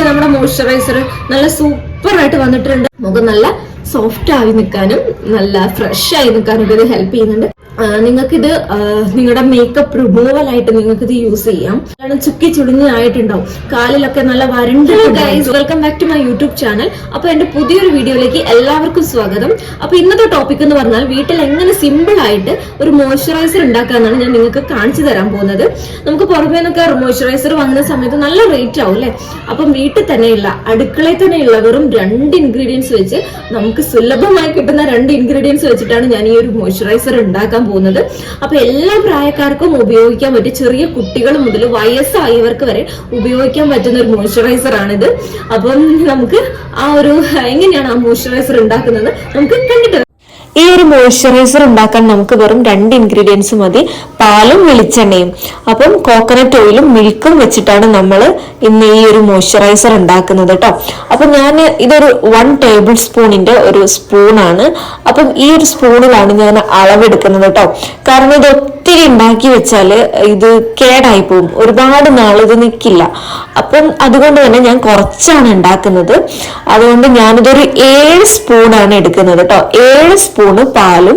കണ്ടില്ലേ നമ്മുടെ മോയ്സ്ചറൈസർ നല്ല സൂപ്പർ ആയിട്ട് വന്നിട്ടുണ്ട്. മുഖം നല്ല സോഫ്റ്റ് ആയി നിൽക്കാനും നല്ല ഫ്രഷ് ആയി നിൽക്കാനും ഇത് ഹെൽപ്പ് ചെയ്യുന്നുണ്ട്. നിങ്ങൾക്ക് ഇത് നിങ്ങളുടെ മേക്കപ്പ് റിമൂവൽ ആയിട്ട് നിങ്ങൾക്ക് ഇത് യൂസ് ചെയ്യാം. കാരണം ചുക്കി ചുടുങ്ങിയായിട്ടുണ്ടാവും ആയിട്ടുണ്ടാവും കാലിലൊക്കെ നല്ല വരണ്ട guys welcome back to my YouTube channel അപ്പൊ എന്റെ പുതിയൊരു വീഡിയോയിലേക്ക് എല്ലാവർക്കും സ്വാഗതം. അപ്പൊ ഇന്നത്തെ ടോപ്പിക് എന്ന് പറഞ്ഞാൽ വീട്ടിൽ എങ്ങനെ സിമ്പിൾ ആയിട്ട് ഒരു മോയ്സ്ചറൈസർ ഉണ്ടാക്കാന്നാണ് ഞാൻ നിങ്ങൾക്ക് കാണിച്ചു തരാൻ പോകുന്നത്. നമുക്ക് പുറമേ നിന്നൊക്കെ മോയ്സ്ചറൈസർ വാങ്ങുന്ന സമയത്ത് നല്ല റേറ്റ് ആവും അല്ലെ? അപ്പം വീട്ടിൽ തന്നെയുള്ള അടുക്കളയിൽ തന്നെയുള്ള വെറും രണ്ട് ഇൻഗ്രീഡിയൻസ് വെച്ച് നമുക്ക് സുലഭമായി കിട്ടുന്ന രണ്ട് ഇൻഗ്രീഡിയൻസ് വെച്ചിട്ടാണ് ഞാൻ ഈ ഒരു മോയ്സ്ചറൈസർ ഉണ്ടാക്കാൻ പോകുന്നത് അപ്പൊ എല്ലാ പ്രായക്കാർക്കും ഉപയോഗിക്കാൻ പറ്റും ചെറിയ കുട്ടികൾ മുതൽ വയസ്സായവർക്ക് വരെ ഉപയോഗിക്കാൻ പറ്റുന്ന ഒരു മോയ്സ്ചറൈസർ ആണിത് അപ്പം നമുക്ക് ആ ഒരു എങ്ങനെയാണ് ആ മോയ്സ്ചറൈസർ ഉണ്ടാക്കുന്നത് നമുക്ക് കണ്ടിട്ട്. ഈ ഒരു മോയ്സ്ചറൈസർ ഉണ്ടാക്കാൻ നമുക്ക് വെറും രണ്ട് ഇൻഗ്രീഡിയൻസ് മതി. പാലും വെളിച്ചെണ്ണയും. അപ്പം കോക്കനട്ട് ഓയിലും മിൽക്കും വെച്ചിട്ടാണ് നമ്മൾ ഇന്ന് ഈ ഒരു മോയ്സ്ചറൈസർ ഉണ്ടാക്കുന്നത് കേട്ടോ അപ്പം ഞാൻ ഇതൊരു വൺ ടേബിൾ സ്പൂണിന്റെ ഒരു സ്പൂണാണ് അപ്പം ഈ ഒരു സ്പൂണിലാണ് ഞാൻ അളവെടുക്കുന്നത് കേട്ടോ കാരണം ഇത് ഒത്തിരി ഉണ്ടാക്കി വെച്ചാൽ ഇത് കേടായി പോകും. ഒരുപാട് നാൾ ഇത് നിൽക്കില്ല അപ്പം അതുകൊണ്ട് തന്നെ ഞാൻ കുറച്ചാണ് ഉണ്ടാക്കുന്നത്. അതുകൊണ്ട് ഞാനിതൊരു ഏഴ് സ്പൂണാണ് എടുക്കുന്നത് കേട്ടോ ഏഴ് സ്പൂണ് പാലും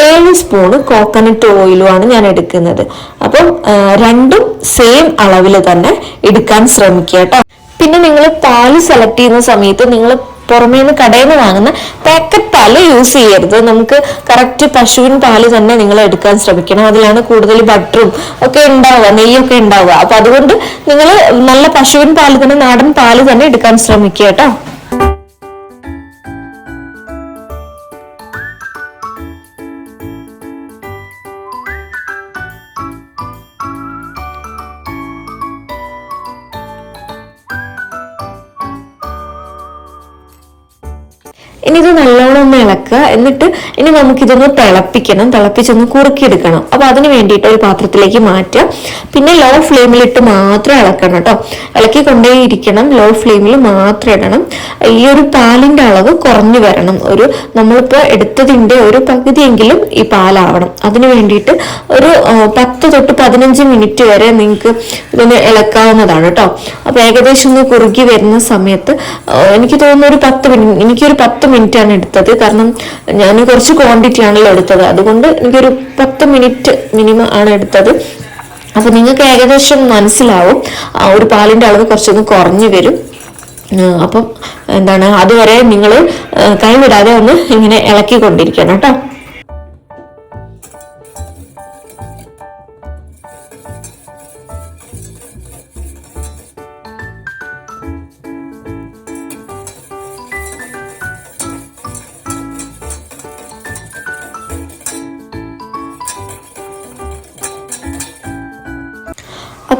ഏഴ് സ്പൂണ് കോക്കനട്ട് ഓയിലുമാണ് ഞാൻ എടുക്കുന്നത്. അപ്പം രണ്ടും സെയിം അളവിൽ തന്നെ എടുക്കാൻ ശ്രമിക്കുക കേട്ടോ. പിന്നെ നിങ്ങൾ പാൽ സെലക്ട് ചെയ്യുന്ന സമയത്ത് നിങ്ങൾ പുറമേ നിന്ന് കടയിൽ നിന്ന് വാങ്ങുന്ന പാക്കറ്റ് പാൽ യൂസ് ചെയ്യരുത്. നമുക്ക് കറക്റ്റ് പശുവിൻ പാൽ തന്നെ നിങ്ങൾ എടുക്കാൻ ശ്രമിക്കണം. അതിലാണ് കൂടുതൽ ബട്ടറും ഒക്കെ ഉണ്ടാവുക നെയ്യൊക്കെ ഉണ്ടാവുക. അപ്പൊ അതുകൊണ്ട് നിങ്ങൾ നല്ല പശുവിൻ പാൽ തന്നെ നാടൻ പാൽ തന്നെ എടുക്കാൻ ശ്രമിക്കുക കേട്ടോ. ഇനി ഇത് നല്ലോണം ഒന്ന് ഇളക്കുക. എന്നിട്ട് ഇനി നമുക്ക് നമുക്കിതൊന്ന് തിളപ്പിക്കണം. തിളപ്പിച്ചൊന്ന് കുറുക്കിയെടുക്കണം. അപ്പൊ അതിന് വേണ്ടിയിട്ട് ഒരു പാത്രത്തിലേക്ക് മാറ്റുക. പിന്നെ ലോ ഫ്ലെയിമിലിട്ട് മാത്രം ഇളക്കണം കേട്ടോ. ഇളക്കി കൊണ്ടേയിരിക്കണം ലോ ഫ്ലെയിമിൽ മാത്രം ഇടണം. ഈ ഒരു പാലിന്റെ അളവ് കുറഞ്ഞു വരണം. ഒരു നമ്മളിപ്പോൾ എടുത്തതിന്റെ ഒരു പകുതിയെങ്കിലും ഈ പാലാവണം. അതിന് വേണ്ടിയിട്ട് ഒരു പത്ത് തൊട്ട് പതിനഞ്ച് മിനിറ്റ് വരെ നിങ്ങൾക്ക് ഇതൊന്ന് ഇളക്കാവുന്നതാണ് കേട്ടോ. അപ്പൊ ഏകദേശം ഒന്ന് കുറുകി വരുന്ന സമയത്ത് എനിക്ക് തോന്നുന്നു ഒരു പത്ത് മിനിറ്റ് എനിക്കൊരു പത്ത് മിനിറ്റ് ആണ് എടുത്തത്. കാരണം ഞാൻ കുറച്ച് ക്വാണ്ടിറ്റി ആണല്ലോ എടുത്തത്. അതുകൊണ്ട് എനിക്കൊരു പത്ത് മിനിറ്റ് മിനിമം ആണ് എടുത്തത്. അപ്പോൾ നിങ്ങൾക്ക് ഏകദേശം മനസ്സിലാവും. ഒരു പാലിന്റെ അളവ് കുറച്ചൊന്ന് കുറഞ്ഞു വരും. അപ്പം എന്താണ്? അതുവരെ നിങ്ങൾ കൈവിടാതെ ഒന്ന് ഇങ്ങനെ ഇളക്കിക്കൊണ്ടിരിക്കണം കേട്ടോ.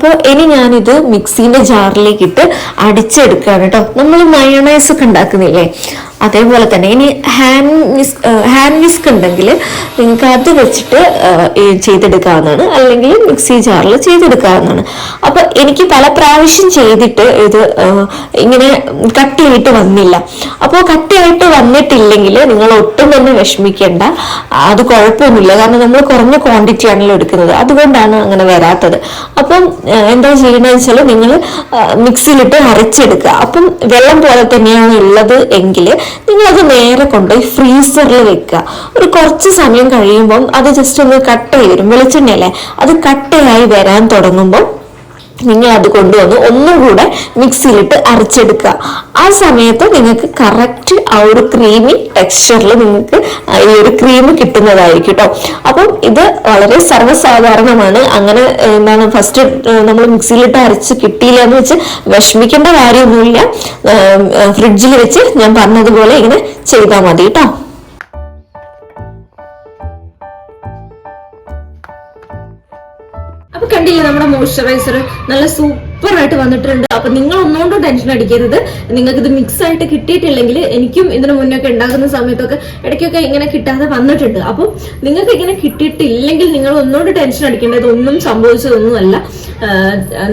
അപ്പോൾ ഇനി ഞാനിത് മിക്സീന്റെ ജാറിലേക്ക് ഇട്ട് അടിച്ചെടുക്കുകയാണ് കേട്ടോ. നമ്മൾ മയണൈസ് ഒക്കെ ഉണ്ടാക്കുന്നില്ലേ? അതേപോലെ തന്നെ. ഇനി ഹാൻഡ് മിസ് ഹാൻഡ് വിസ്ക് ഉണ്ടെങ്കിൽ നിങ്ങൾക്ക് അത് വെച്ചിട്ട് ചെയ്തെടുക്കാവുന്നതാണ്. അല്ലെങ്കിൽ മിക്സി ജാറിൽ ചെയ്തെടുക്കാവുന്നതാണ്. അപ്പോൾ എനിക്ക് പല പ്രാവശ്യം ചെയ്തിട്ട് ഇത് ഇങ്ങനെ കട്ടിയായിട്ട് വന്നില്ല. അപ്പോൾ കട്ടിയായിട്ട് വന്നിട്ടില്ലെങ്കിൽ നിങ്ങൾ ഒട്ടും തന്നെ വിഷമിക്കേണ്ട. അത് കുഴപ്പമൊന്നുമില്ല. കാരണം നമ്മൾ കുറഞ്ഞ ക്വാണ്ടിറ്റി ആണല്ലോ എടുക്കുന്നത്. അതുകൊണ്ടാണ് അങ്ങനെ വരാത്തത്. അപ്പം എന്താ ചെയ്യണമെന്ന് വെച്ചാൽ നിങ്ങൾ മിക്സിയിലിട്ട് അരച്ചെടുക്കുക അപ്പം വെള്ളം പോലെ തന്നെയാണ് ഉള്ളത് എങ്കിൽ നിങ്ങൾ അത് നേരെ കൊണ്ടുപോയി ഫ്രീസറിൽ വെക്കുക. ഒരു കുറച്ച് സമയം കഴിയുമ്പം അത് ജസ്റ്റ് ഒന്ന് കട്ട് ചെയ്തു വരും. വെളിച്ചെണ്ണയല്ലേ? അത് കട്ടയായി വരാൻ തുടങ്ങുമ്പോൾ നിങ്ങൾ അത് കൊണ്ടുവന്ന് ഒന്നും കൂടെ മിക്സിയിലിട്ട് അരച്ചെടുക്കുക. ആ സമയത്ത് നിങ്ങൾക്ക് കറക്റ്റ് ആ ഒരു ക്രീമി ടെക്സ്ചറിൽ നിങ്ങൾക്ക് ഈ ഒരു ക്രീം കിട്ടുന്നതായിരിക്കും കേട്ടോ അപ്പം ഇത് വളരെ സർവസാധാരണമാണ്. അങ്ങനെ എന്താണ് ഫസ്റ്റ് നമ്മൾ മിക്സിയിലിട്ട് അരച്ച് കിട്ടിയില്ല എന്ന് വെച്ച് വിഷമിക്കേണ്ട കാര്യമൊന്നുമില്ല. ഫ്രിഡ്ജിൽ വെച്ച് ഞാൻ പറഞ്ഞതുപോലെ ഇങ്ങനെ ചെയ്താൽ മതി കേട്ടോ കണ്ടില്ലേ നമ്മുടെ മോയ്സ്ചറൈസർ നല്ല സൂപ്പർ ആയിട്ട് വന്നിട്ടുണ്ട്. അപ്പൊ നിങ്ങൾ ഒന്നുകൊണ്ടും ടെൻഷൻ അടിക്കരുത്. നിങ്ങൾക്ക് ഇത് മിക്സ് ആയിട്ട് കിട്ടിയിട്ടില്ലെങ്കിൽ എനിക്കും ഇതിനു മുന്നേ ഒക്കെ ഉണ്ടാക്കുന്ന സമയത്തൊക്കെ ഇടയ്ക്കൊക്കെ ഇങ്ങനെ കിട്ടാതെ വന്നിട്ടുണ്ട്. അപ്പം നിങ്ങൾക്ക് ഇങ്ങനെ കിട്ടിയിട്ടില്ലെങ്കിൽ നിങ്ങൾ ഒന്നുകൊണ്ട് ടെൻഷൻ അടിക്കേണ്ടത് ഒന്നും സംഭവിച്ചതൊന്നുമല്ല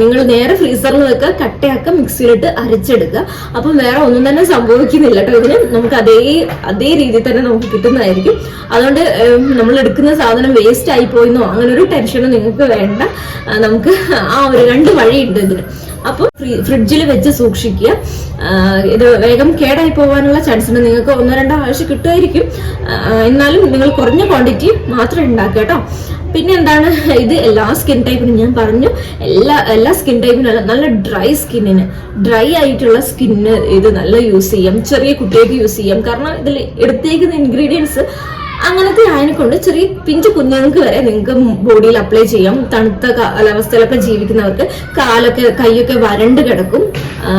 നിങ്ങൾ നേരെ ഫ്രീസറിൽ വെക്കുക കട്ടയാക്കുക മിക്സിയിലിട്ട് അരച്ചെടുക്കുക. അപ്പം വേറെ ഒന്നും തന്നെ സംഭവിക്കുന്നില്ല കേട്ടോ ഇതിന്. നമുക്ക് അതേ അതേ രീതിയിൽ തന്നെ നമുക്ക് കിട്ടുന്നതായിരിക്കും. അതുകൊണ്ട് നമ്മൾ എടുക്കുന്ന സാധനം വേസ്റ്റ് ആയി പോയിന്നോ? അങ്ങനെ ഒരു ടെൻഷനും നിങ്ങൾക്ക് വേണ്ട. നമുക്ക് ആ ഒരു രണ്ട് വഴിയുണ്ട് ഇതിന് അപ്പോൾ ഫ്രിഡ്ജിൽ വെച്ച് സൂക്ഷിക്കുക. ഇത് വേഗം കേടായി പോകാനുള്ള ചാൻസ് ഉണ്ട് നിങ്ങൾക്ക് ഒന്നോ രണ്ടോ ആഴ്ച കിട്ടുമായിരിക്കും. എന്നാലും നിങ്ങൾ കുറഞ്ഞ ക്വാണ്ടിറ്റി മാത്രം ഉണ്ടാക്കുക കേട്ടോ. പിന്നെ എന്താണ്? ഇത് എല്ലാ സ്കിൻ ടൈപ്പിനും ഞാൻ പറഞ്ഞു. എല്ലാ എല്ലാ സ്കിൻ ടൈപ്പിനും നല്ല ഡ്രൈ സ്കിന്നിന്. ഡ്രൈ ആയിട്ടുള്ള സ്കിന്നിന് ഇത് നല്ല യൂസ് ചെയ്യാം. ചെറിയ കുട്ടികൾക്ക് യൂസ് ചെയ്യാം. കാരണം ഇതിൽ എടുത്തേക്കുന്ന ഇൻഗ്രീഡിയൻസ് അങ്ങനത്തെ ആയതിനെക്കൊണ്ട് ചെറിയ പിഞ്ച് കുഞ്ഞുങ്ങൾക്ക് വരെ നിങ്ങൾക്ക് ബോഡിയിൽ അപ്ലൈ ചെയ്യാം. തണുത്ത കാലാവസ്ഥയിലൊക്കെ ജീവിക്കുന്നവർക്ക് കാലൊക്കെ കൈയൊക്കെ വരണ്ട് കിടക്കും.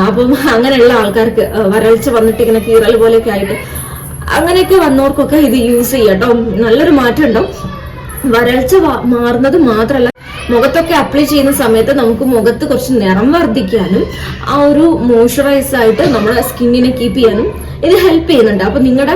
അപ്പം അങ്ങനെയുള്ള ആൾക്കാർക്ക് വരൾച്ച വന്നിട്ട് ഇങ്ങനെ കീറൽ പോലെയൊക്കെ ആയിട്ട് അങ്ങനെയൊക്കെ വന്നവർക്കൊക്കെ ഇത് യൂസ് ചെയ്യാം കേട്ടോ നല്ലൊരു മാറ്റം ഉണ്ടാവും വരൾച്ച മാറുന്നത് മാത്രമല്ല മുഖത്തൊക്കെ അപ്ലൈ ചെയ്യുന്ന സമയത്ത് നമുക്ക് മുഖത്ത് കുറച്ച് നിറം വർദ്ധിക്കാനും ആ ഒരു മോയ്സ്ചറൈസ് ആയിട്ട് നമ്മുടെ സ്കിന്നിനെ കീപ്പ് ചെയ്യാനും ഇത് ഹെൽപ്പ് ചെയ്യുന്നുണ്ട്. അപ്പൊ നിങ്ങളുടെ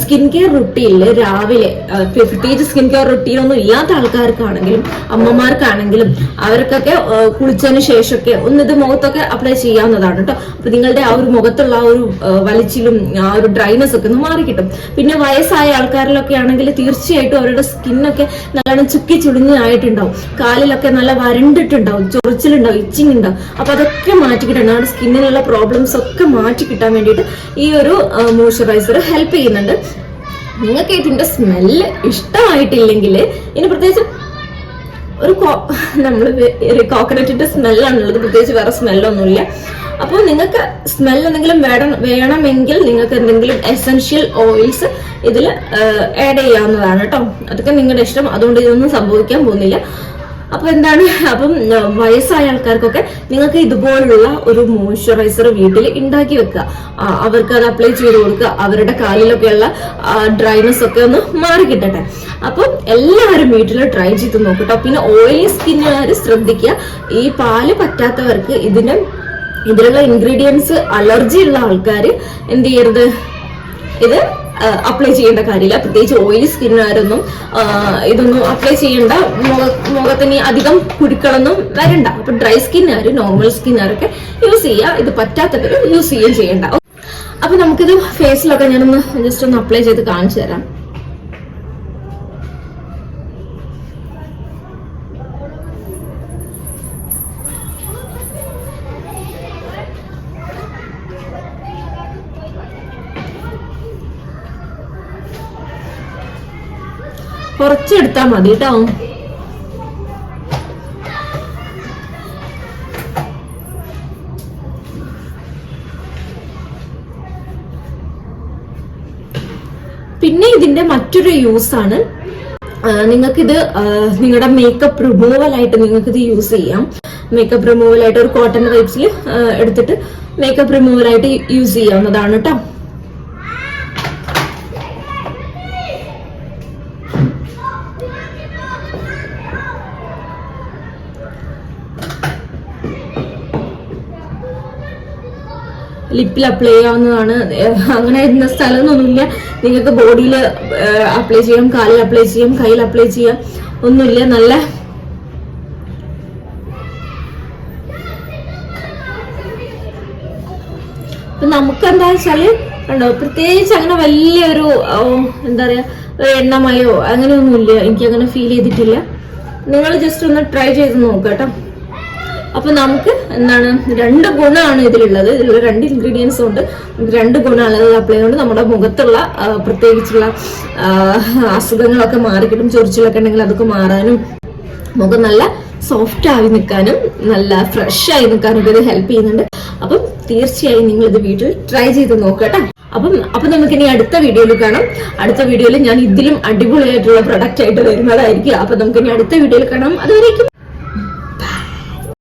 സ്കിൻ കെയർ റുട്ടീനിൽ രാവിലെ പ്രത്യേകിച്ച് സ്കിൻ കെയർ റുട്ടീൻ ഒന്നും ഇല്ലാത്ത ആൾക്കാർക്കാണെങ്കിലും അമ്മമാർക്കാണെങ്കിലും അവർക്കൊക്കെ കുളിച്ചതിന് ശേഷമൊക്കെ ഒന്ന് ഇത് മുഖത്തൊക്കെ അപ്ലൈ ചെയ്യാവുന്നതാണ് കേട്ടോ. അപ്പൊ നിങ്ങളുടെ ആ ഒരു മുഖത്തുള്ള ആ ഒരു വലിച്ചിലും ആ ഒരു ഡ്രൈനെസ് ഒക്കെ ഒന്ന് മാറി കിട്ടും പിന്നെ വയസ്സായ ആൾക്കാരിലൊക്കെ ആണെങ്കിൽ തീർച്ചയായിട്ടും അവരുടെ സ്കിന്നൊക്കെ നല്ലോണം ചുക്കി ചുളിഞ്ഞായിട്ടുണ്ടാവും കാലിലൊക്കെ നല്ല വരണ്ടിട്ടുണ്ടാവും ചൊറിച്ചിലുണ്ടാവും ഇച്ചിങ് ഉണ്ടാവും. അപ്പൊ അതൊക്കെ മാറ്റി കിട്ടണം നമ്മുടെ സ്കിന്നിനുള്ള പ്രോബ്ലംസ് ഒക്കെ മാറ്റി കിട്ടാൻ വേണ്ടിയിട്ട് ഈ ഒരു മോയ്സ്ചറൈസർ ഹെൽപ്പ് ചെയ്യുന്നുണ്ട്. നിങ്ങൾക്ക് ഇതിന്റെ സ്മെല്ല് ഇഷ്ടമായിട്ടില്ലെങ്കിൽ ഇനി പ്രത്യേകിച്ച് ഒരു നമ്മൾ കോക്കനട്ടിന്റെ സ്മെല്ലാണുള്ളത് പ്രത്യേകിച്ച് വേറെ സ്മെല്ലൊന്നുമില്ല അപ്പോൾ നിങ്ങൾക്ക് സ്മെൽ എന്തെങ്കിലും വേണം വേണമെങ്കിൽ നിങ്ങൾക്ക് എന്തെങ്കിലും എസെൻഷ്യൽ ഓയിൽസ് ഇതിൽ ആഡ് ചെയ്യാവുന്നതാണ് കേട്ടോ. അതൊക്കെ നിങ്ങളുടെ ഇഷ്ടം. അതുകൊണ്ട് ഇതൊന്നും സംഭവിക്കാൻ പോകുന്നില്ല. അപ്പൊ എന്താണ്? അപ്പം വയസ്സായ ആൾക്കാർക്കൊക്കെ നിങ്ങൾക്ക് ഇതുപോലുള്ള ഒരു മോയ്സ്ചറൈസർ വീട്ടിൽ ഉണ്ടാക്കി വെക്കുക. അവർക്ക് അത് അപ്ലൈ ചെയ്ത് കൊടുക്കുക. അവരുടെ കാലിലൊക്കെയുള്ള ഡ്രൈനെസ് ഒക്കെ ഒന്ന് മാറി കിട്ടട്ടെ. അപ്പം എല്ലാവരും വീട്ടിൽ ട്രൈ ചെയ്ത് നോക്കട്ടോ. പിന്നെ ഓയിലി സ്കിന്നുകാർ ശ്രദ്ധിക്കുക. ഈ പാൽ പറ്റാത്തവർക്ക് ഇതിന് ഇതിലുള്ള ഇൻഗ്രീഡിയൻസ് അലർജി ഉള്ള ആൾക്കാർ എന്ത് ചെയ്യരുത്? ഇത് അപ്ലൈ ചെയ്യേണ്ട കാര്യമില്ല. പ്രത്യേകിച്ച് ഓയിലി സ്കിന്നുകാരൊന്നും ഇതൊന്നും അപ്ലൈ ചെയ്യേണ്ട. മുഖത്തിന് അധികം കുരുക്കളൊന്നും വരണ്ട. അപ്പൊ ഡ്രൈ സ്കിന്നുകാർ നോർമൽ സ്കിന്നുകാരൊക്കെ യൂസ് ചെയ്യുക ഇത് പറ്റാത്തവർ യൂസ് ചെയ്യുകയും ചെയ്യണ്ട. അപ്പൊ നമുക്കിത് ഫേസിലൊക്കെ ഞാനൊന്ന് ജസ്റ്റ് ഒന്ന് അപ്ലൈ ചെയ്ത് കാണിച്ചു തരാം. കുറച്ചെടുത്താൽ മതി കേട്ടോ പിന്നെ ഇതിന്റെ മറ്റൊരു യൂസ് ആണ്. നിങ്ങൾക്കിത് നിങ്ങളുടെ മേക്കപ്പ് റിമൂവൽ ആയിട്ട് നിങ്ങൾക്ക് ഇത് യൂസ് ചെയ്യാം. മേക്കപ്പ് റിമൂവൽ ആയിട്ട് ഒരു കോട്ടൺ വൈപ്സിൽ എടുത്തിട്ട് മേക്കപ്പ് റിമൂവൽ ആയിട്ട് യൂസ് ചെയ്യാവുന്നതാണ് കേട്ടോ ലിപ്പിൽ അപ്ലൈ ചെയ്യാവുന്നതാണ്. അങ്ങനെ ഇരുന്ന സ്ഥലമൊന്നുമില്ല. നിങ്ങൾക്ക് ബോഡിയിൽ അപ്ലൈ ചെയ്യാം കാലിൽ അപ്ലൈ ചെയ്യാം കയ്യിൽ അപ്ലൈ ചെയ്യാം. ഒന്നുമില്ല. നല്ല നമുക്ക് എന്താ വെച്ചാൽ കണ്ടോ പ്രത്യേകിച്ച് അങ്ങനെ വലിയൊരു എന്താ പറയാ ഒരു എണ്ണമയോ അങ്ങനെയൊന്നുമില്ല. എനിക്ക് അങ്ങനെ ഫീൽ ചെയ്തിട്ടില്ല. നിങ്ങൾ ജസ്റ്റ് ഒന്ന് ട്രൈ ചെയ്ത് നോക്കാം കേട്ടോ. അപ്പൊ നമുക്ക് എന്താണ് രണ്ട് ഗുണമാണ് ഇതിലുള്ളത്. ഇതിലുള്ള രണ്ട് ഇൻഗ്രീഡിയൻസ് ഉണ്ട്. രണ്ട് ഗുണമാണ് ഇത് അപ്ലൈ ചെയ്യുന്നത് നമ്മുടെ മുഖത്തുള്ള പ്രത്യേകിച്ചുള്ള അസുഖങ്ങളൊക്കെ മാറിക്കിട്ടും. ചൊറിച്ചിലൊക്കെ ഉണ്ടെങ്കിൽ അതൊക്കെ മാറാനും മുഖം നല്ല സോഫ്റ്റ് ആയി നിൽക്കാനും നല്ല ഫ്രഷ് ആയി നിൽക്കാനും ഇത് ഹെൽപ്പ് ചെയ്യുന്നുണ്ട്. അപ്പം തീർച്ചയായും നിങ്ങൾ ഇത് വീട്ടിൽ ട്രൈ ചെയ്ത് നോക്കട്ടെ അപ്പം അപ്പൊ നമുക്ക് ഇനി അടുത്ത വീഡിയോയിൽ കാണാം. അടുത്ത വീഡിയോയിൽ ഞാൻ ഇതിലും അടിപൊളിയായിട്ടുള്ള പ്രൊഡക്റ്റ് ആയിട്ട് വരുന്നതായിരിക്കും. അപ്പൊ നമുക്ക് ഇനി അടുത്ത വീഡിയോയിൽ കാണാം. അതുവരേക്കും.